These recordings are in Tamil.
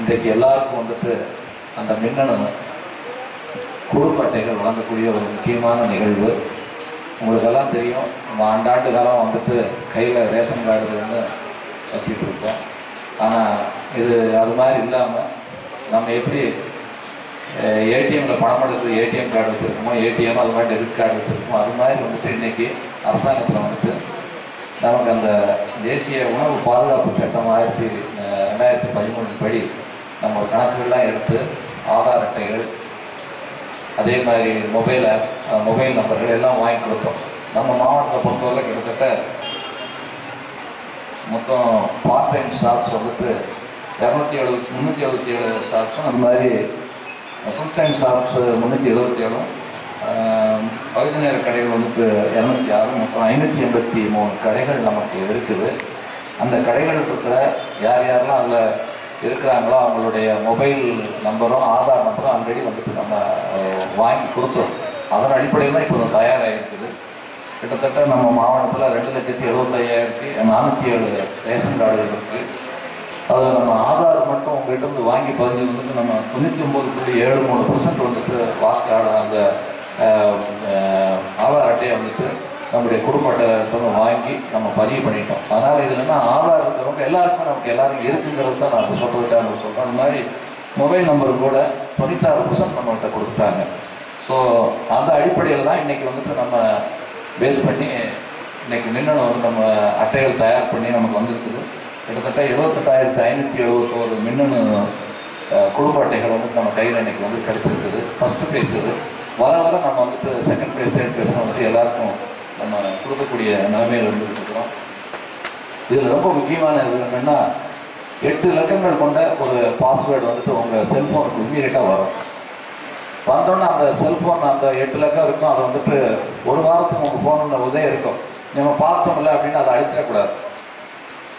இன்றைக்கு எல்லாருக்கும் வந்துட்டு அந்த மின்னணு குடும்ப அட்டைகள் வழங்கக்கூடிய ஒரு முக்கியமான நிகழ்வு. உங்களுக்கெல்லாம் தெரியும் நம்ம ஆண்டாண்டு காலம் வந்துட்டு கையில் ரேஷன் கார்டுன்னு வச்சுட்டு இருக்கோம். ஆனால் இது அது மாதிரி இல்லாமல் நம்ம எப்படி ஏடிஎம்மில் பணம் எடுக்கிறது ஏடிஎம் கார்டு வச்சுருக்கோமோ ஏடிஎம் அது மாதிரி டெபிட் கார்டு வச்சுருக்கோமோ அது மாதிரி வந்துட்டு இன்றைக்கி அரசாங்கத்தில் வந்துட்டு நமக்கு அந்த தேசிய உணவு பாதுகாப்பு சட்டம் ஆயிரத்தி ரெண்டாயிரத்தி பதிமூணு படி நம்ம கணக்குகள்லாம் எடுத்து ஆதார் அட்டைகள் அதே மாதிரி மொபைல் ஆப் மொபைல் நம்பர்கள் எல்லாம் வாங்கி கொடுத்தோம். நம்ம மாவட்டத்தை பொறுத்தவரை கிட்டத்தட்ட மொத்தம் பார்ட் டைம் ஸ்டாஃப்ஸ் வந்துட்டு இரநூத்தி எழுபத்தி முந்நூற்றி எழுபத்தி ஏழு ஸ்டாஃப்ஸும் அந்த மாதிரி ஃபுல் டைம் ஸ்டாஃப்ஸ் முந்நூற்றி எழுபத்தி ஏழும் பகுதி நேர கடைகள் வந்துட்டு இரநூத்தி ஆறு மொத்தம் ஐநூற்றி எண்பத்தி மூணு கடைகள் நமக்கு இருக்குது. அந்த கடைகள் இருக்கிற யார் யாரெல்லாம் அதில் இருக்கிறாங்களோ அவங்களுடைய மொபைல் நம்பரும் ஆதார் நம்பரும் ஆல்ரெடி வந்துட்டு நம்ம வாங்கி கொடுத்தோம். அதன் அடிப்படையில் தான் இப்போ தயாராகிருக்குது கிட்டத்தட்ட நம்ம மாவட்டத்தில் ரெண்டு லட்சத்தி எழுபத்தையாயிரத்தி நானூற்றி ஏழு ரேஷன் கார்டுகள் இருக்குது அது நம்ம ஆதார் மட்டும் உங்கள்கிட்ட இருந்து வாங்கி பதிஞ்சது வந்துட்டு நம்ம தொண்ணூற்றி ஒம்பது புள்ளி ஏழு மூணு பர்சன்ட் வந்துட்டு வாக்காளர் அந்த ஆஹ், ஆஹ், ஆதார் அட்டையை வந்துட்டு நம்முடைய குடும்ப அட்டை வாங்கி நம்ம பதிவு பண்ணிட்டோம். அதனால் இதுலன்னா ஆதார் இருக்கிறவங்க எல்லாருக்குமே நமக்கு எல்லாரும் இருக்குங்கிறது தான் நான் சொல்கிறதுக்காக சொல்கிறேன் அது மாதிரி மொபைல் நம்பர் கூட தொண்ணூத்தாறு பர்சன்ட் நம்மகிட்ட கொடுத்துட்டாங்க. ஸோ அந்த அடிப்படையில் தான் இன்றைக்கி வந்துட்டு நம்ம பேஸ் பண்ணி இன்றைக்கி மின்னணு வந்து நம்ம அட்டைகள் தயார் பண்ணி நமக்கு வந்திருக்குது. கிட்டத்தட்ட இருபத்தெட்டாயிரத்தி ஐநூற்றி எழுபத்தோரு மின்னணு குடும்ப அட்டைகள் வந்து நம்ம கையில் இன்றைக்கி வந்து கிடச்சிருக்குது. ஃபஸ்ட்டு ஃபேஸ் இது. வர வர நம்ம வந்துட்டு செகண்ட் ஃபேஸ் தேர்ட் ஃபேஸ் வந்துட்டு எல்லாருக்கும் நம்ம கொடுக்கக்கூடிய நிலைமையில் இருந்துகிட்ருக்கிறோம் இதில் ரொம்ப முக்கியமான இது என்னென்னா எட்டு இலக்கங்கள் கொண்ட ஒரு பாஸ்வேர்டு வந்துட்டு உங்கள் செல்ஃபோனுக்கு இம்மீடியட்டாக வரும். வந்தோடனே அந்த செல்ஃபோன் அந்த எட்டு லக்கம் இருக்கும். அதை வந்துட்டு ஒரு வாரத்துக்கு உங்கள் ஃபோனில் உதவி இருக்கும். நம்ம பார்த்தோம்ல அப்படின்னு அதை அழிச்சிடக்கூடாது.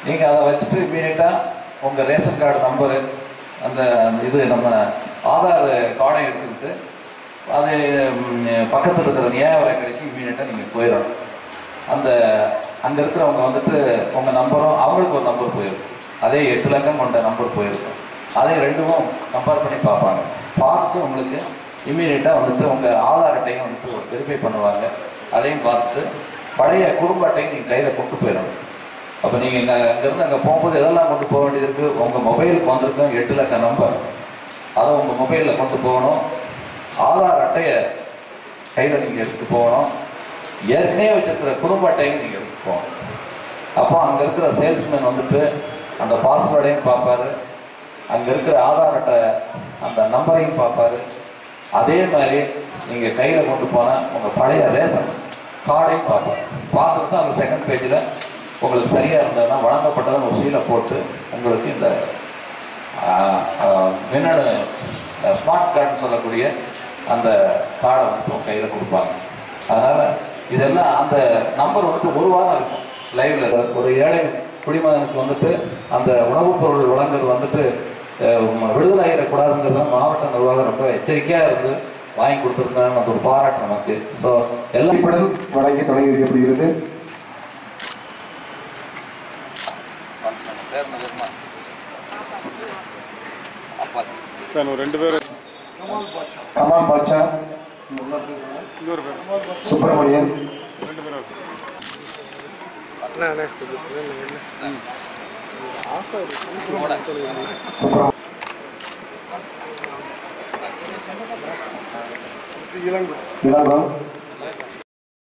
நீங்கள் அதை வச்சுட்டு இம்மீடியட்டாக உங்கள் ரேஷன் கார்டு நம்பரு அந்த அந்த இது நம்ம ஆதார் கார்டை எடுத்துக்கிட்டு அது பக்கத்தில் இருக்கிற நியாய கடைக்கு இம்மீடியட்டாக நீங்கள் போயிடணும் அந்த அங்கே இருக்கிறவங்க வந்துட்டு உங்கள் நம்பரும் அவங்களுக்கு ஒரு நம்பர் போயிருக்கும் அதே எட்டு லங்கம் கொண்ட நம்பர் போயிருக்கும். அதே ரெண்டும் கம்பேர் பண்ணி பார்ப்பாங்க. பார்த்துட்டு உங்களுக்கு இம்மீடியட்டாக வந்துட்டு உங்கள் ஆதார் அட்டையும் வந்துட்டு வெரிஃபை பண்ணுவாங்க. அதையும் பார்த்துட்டு பழைய குடும்ப அட்டையும் நீங்கள் கையில் கொண்டு போயிடணும். அப்போ நீங்கள் இங்கே அங்கேருந்து அங்கே போகும்போது எதெல்லாம் கொண்டு போக வேண்டியது இருக்குது உங்கள் மொபைலுக்கு வந்திருக்கும் எட்டு லக்க நம்பர் அதை உங்கள் மொபைலில் கொண்டு போகணும். ஆதார் அட்டையை கையில் நீங்கள் எடுத்து போகணும். ஏற்கனவே வச்சிருக்கிற குடும்ப அட்டையும் நீங்கள் எடுத்து போகணும். அப்போ அங்கே இருக்கிற சேல்ஸ்மேன் வந்துட்டு அந்த பாஸ்வேர்டையும் பார்ப்பாரு. அங்கே இருக்கிற ஆதார் அட்டை அந்த நம்பரையும் பார்ப்பாரு. அதே மாதிரி நீங்கள் கையில் கொண்டு போனால் உங்கள் பழைய ரேஷன் கார்டையும் பார்ப்பார். பார்த்துட்டு தான் அந்த செகண்ட் பேஜில் உங்களுக்கு சரியாக இருந்ததுன்னா வழங்கப்பட்டதுன்னு ஒரு சீலை போட்டு உங்களுக்கு இந்த மின்னணு ஸ்மார்ட் கார்டுன்னு சொல்லக்கூடிய அந்த கார்டை வந்து கையில் கொடுப்பாங்க. அதனால் இதெல்லாம் அந்த நம்பர் வந்துட்டு ஒரு வாரம் இருக்கும் லைவ்ல ஒரு ஏழை குடிமகனுக்கு வந்துட்டு அந்த உணவுப் பொருள் வழங்குறது வந்துட்டு விடுதலை ஆகிடக்கூடாதுங்கிறது மாவட்ட நிர்வாகம் ரொம்ப எச்சரிக்கையாக இருந்து வாங்கி கொடுத்துருந்தாங்க அந்த ஒரு பாராட்டு நமக்கு. ஸோ எல்லாம் படம் வழங்கி தொடங்கி வைக்கப்படுகிறது. சார் ரெண்டு பேர் கமால் பாட்சா சுப்பிரமணியன். ரெண்டு சுப்பிரமணியன் இளங்கோ.